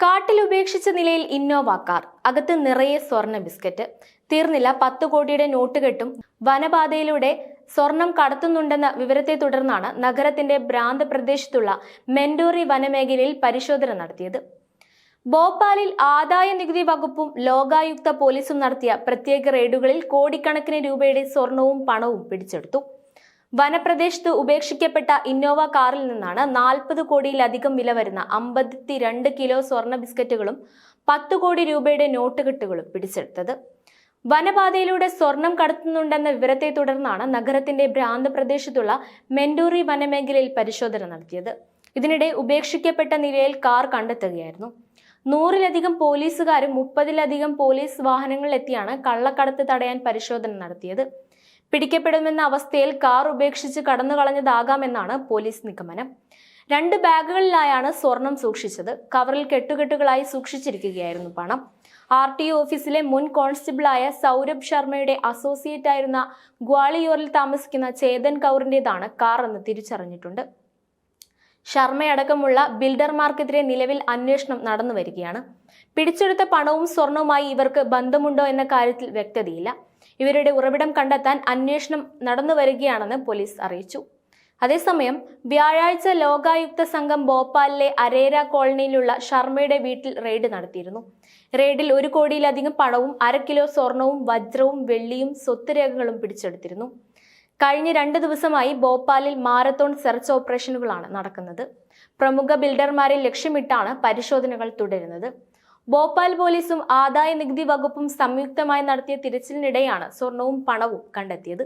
കാട്ടിൽ ഉപേക്ഷിച്ച നിലയിൽ ഇന്നോവ കാർ. അകത്ത് നിറയെ സ്വർണ ബിസ്ക്കറ്റ്. തീർന്നില്ല പത്ത് കോടിയുടെ നോട്ടുകെട്ടും. വനപാതയിലൂടെ സ്വർണം കടത്തുന്നുണ്ടെന്ന വിവരത്തെ തുടർന്നാണ് നഗരത്തിന്റെ ഭ്രാന്ത പ്രദേശത്തുള്ള മെൻഡോറി വനമേഖലയിൽ പരിശോധന നടത്തിയത്. ഭോപ്പാലിൽ ആദായ നികുതി വകുപ്പും ലോകായുക്ത പോലീസും നടത്തിയ പ്രത്യേക റെയ്ഡുകളിൽ കോടിക്കണക്കിന് രൂപയുടെ സ്വർണവും പണവും പിടിച്ചെടുത്തു. വനപ്രദേശത്ത് ഉപേക്ഷിക്കപ്പെട്ട ഇന്നോവ കാറിൽ നിന്നാണ് നാൽപ്പത് കോടിയിലധികം വില വരുന്ന അമ്പത്തിരണ്ട് കിലോ സ്വർണ ബിസ്ക്കറ്റുകളും പത്ത് കോടി രൂപയുടെ നോട്ടുകെട്ടുകളും പിടിച്ചെടുത്തത്. വനപാതയിലൂടെ സ്വർണം കടത്തുന്നുണ്ടെന്ന വിവരത്തെ തുടർന്നാണ് നഗരത്തിന്റെ ഭ്രാന്ത പ്രദേശത്തുള്ള മെൻഡൂറി വനമേഖലയിൽ പരിശോധന നടത്തിയത്. ഇതിനിടെ ഉപേക്ഷിക്കപ്പെട്ട നിലയിൽ കാർ കണ്ടെത്തുകയായിരുന്നു. നൂറിലധികം പോലീസുകാരും മുപ്പതിലധികം പോലീസ് വാഹനങ്ങളിലെത്തിയാണ് കള്ളക്കടത്ത് തടയാൻ പരിശോധന നടത്തിയത്. പിടിക്കപ്പെടുമെന്ന അവസ്ഥയിൽ കാർ ഉപേക്ഷിച്ച് കടന്നു കളഞ്ഞതാകാമെന്നാണ് പോലീസ് നിഗമനം. രണ്ട് ബാഗുകളിലായാണ് സ്വർണം സൂക്ഷിച്ചത്. കവറിൽ കെട്ടുകെട്ടുകളായി സൂക്ഷിച്ചിരിക്കുകയായിരുന്നു പണം. ആർ ടി ഓഫീസിലെ മുൻ കോൺസ്റ്റബിളായ സൗരഭ് ശർമ്മയുടെ അസോസിയേറ്റ് ആയിരുന്ന ഗ്വാളിയോറിൽ താമസിക്കുന്ന ചേതൻ കൗറിന്റേതാണ് കാർ എന്ന് തിരിച്ചറിഞ്ഞിട്ടുണ്ട്. ശർമ്മയടക്കമുള്ള ബിൽഡർമാർക്കെതിരെ നിലവിൽ അന്വേഷണം നടന്നു വരികയാണ്. പിടിച്ചെടുത്ത പണവും സ്വർണവുമായി ഇവർക്ക് ബന്ധമുണ്ടോ എന്ന കാര്യത്തിൽ വ്യക്തതയില്ല. ഇവരുടെ ഉറവിടം കണ്ടെത്താൻ അന്വേഷണം നടന്നു വരികയാണെന്ന് പോലീസ് അറിയിച്ചു. അതേസമയം വ്യാഴാഴ്ച ലോകായുക്ത സംഘം ഭോപ്പാലിലെ അരേര കോളനിയിലുള്ള ശർമ്മയുടെ വീട്ടിൽ റെയ്ഡ് നടത്തിയിരുന്നു. റെയ്ഡിൽ ഒരു കോടിയിലധികം പണവും അര കിലോ സ്വർണവും വജ്രവും വെള്ളിയും സ്വത്ത് രേഖകളും പിടിച്ചെടുത്തിരുന്നു. കഴിഞ്ഞ രണ്ട് ദിവസമായി ഭോപ്പാലിൽ മാരത്തോൺ സെർച്ച് ഓപ്പറേഷനുകളാണ് നടക്കുന്നത്. പ്രമുഖ ബിൽഡർമാരെ ലക്ഷ്യമിട്ടാണ് പരിശോധനകൾ തുടരുന്നത്. ഭോപ്പാൽ പോലീസും ആദായ നികുതി വകുപ്പും സംയുക്തമായി നടത്തിയ തിരച്ചിലിനിടെയാണ് സ്വർണവും പണവും കണ്ടെത്തിയത്.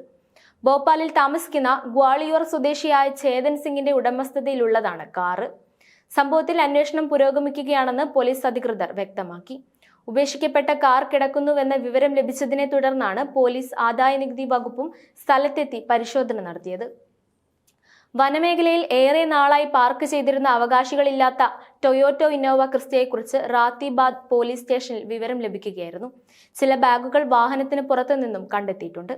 ഭോപ്പാലിൽ താമസിക്കുന്ന ഗ്വാളിയോർ സ്വദേശിയായ ചേതൻ സിംഗിന്റെ ഉടമസ്ഥതയിലുള്ളതാണ് കാറ്. സംഭവത്തിൽ അന്വേഷണം പുരോഗമിക്കുകയാണെന്ന് പോലീസ് അധികൃതർ വ്യക്തമാക്കി. ഉപേക്ഷിക്കപ്പെട്ട കാർ കിടക്കുന്നുവെന്ന വിവരം ലഭിച്ചതിനെ തുടർന്നാണ് പോലീസ് ആദായ നികുതി വകുപ്പും സ്ഥലത്തെത്തി പരിശോധന നടത്തിയത്. വനമേഖലയിൽ ഏറെ നാളായി പാർക്ക് ചെയ്തിരുന്ന അവകാശികളില്ലാത്ത ടൊയോറ്റോ ഇന്നോവ ക്രിസ്റ്റയെക്കുറിച്ച് റാത്തിബാദ് പോലീസ് സ്റ്റേഷനിൽ വിവരം ലഭിക്കുകയായിരുന്നു. ചില ബാഗുകൾ വാഹനത്തിന് പുറത്തു നിന്നും കണ്ടെത്തിയിട്ടുണ്ട്.